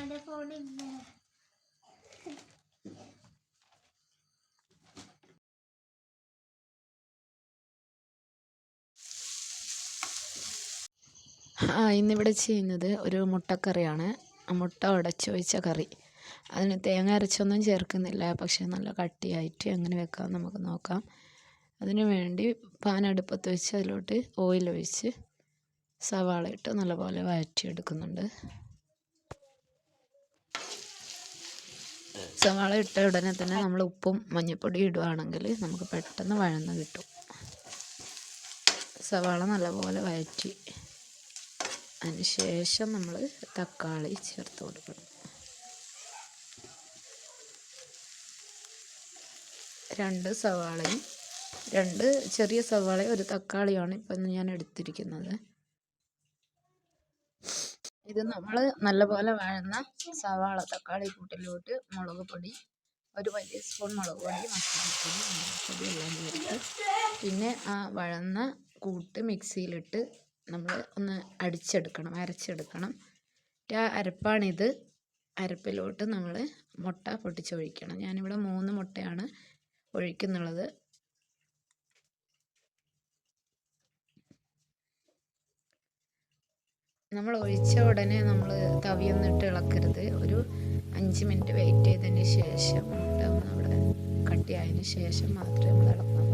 അമ്മയുടെ ഫോണില്ല ആ ഇന്നിവിടെ ചെയ്യുന്നത് ഒരു മുട്ടക്കറിയാണ്. മുട്ട ഉടച്ചു വെച്ച കറി. അതിന് തേങ്ങ അരച്ചൊന്നും ചേർക്കുന്നില്ല. പക്ഷേ നല്ല കട്ടിയായിട്ട് എങ്ങനെ വെക്കാം നമുക്ക് നോക്കാം. അതിനു വേണ്ടി പാൻ അടുപ്പത്ത് വെച്ച് അതിലോട്ട് ഓയിൽ ഒഴിച്ച് സവാള ഇട്ട് നല്ലപോലെ വഴറ്റിയെടുക്കുന്നുണ്ട്. സവാള ഇട്ട ഉടനെ തന്നെ നമ്മൾ ഉപ്പും മഞ്ഞൾപ്പൊടിയും ഇടുകയാണെങ്കിൽ നമുക്ക് പെട്ടെന്ന് വഴന്ന് കിട്ടും. സവാള നല്ലപോലെ വഴറ്റി അതിന് ശേഷം നമ്മൾ തക്കാളി ചേർത്ത് കൊടുക്കണം. രണ്ട് സവാളയും രണ്ട് ചെറിയ സവാളയും ഒരു തക്കാളിയാണ് ഇപ്പം ഞാൻ എടുത്തിരിക്കുന്നത്. ഇത് നമ്മൾ നല്ലപോലെ വഴന്ന സവാള തക്കാളി കൂട്ടിലോട്ട് മുളക് പൊടി ഒരു വലിയ സ്പൂൺ മുളക് പൊടി മസാലപ്പൊടി മല്ലിപ്പൊടി എല്ലാം ചേർത്ത് പിന്നെ ആ വഴന്ന കൂട്ട് മിക്സിയിലിട്ട് നമ്മൾ ഒന്ന് അടിച്ചെടുക്കണം അരച്ചെടുക്കണം. ആ അരപ്പാണിത്. അരപ്പിലോട്ട് നമ്മൾ മുട്ട പൊട്ടിച്ചൊഴിക്കണം. ഞാനിവിടെ മൂന്ന് മുട്ടയാണ് ഒഴിക്കുന്നുള്ളത്. നമ്മൾ ഒഴിച്ച ഉടനെ നമ്മൾ തവിയൊന്നിട്ട് ഇളക്കരുത്. ഒരു അഞ്ച് മിനിറ്റ് വെയിറ്റ് ചെയ്തതിന് ശേഷം ഒന്ന് അവിടെ കട്ടിയായതിന് ശേഷം മാത്രമേ നമ്മൾ പാടുള്ളൂ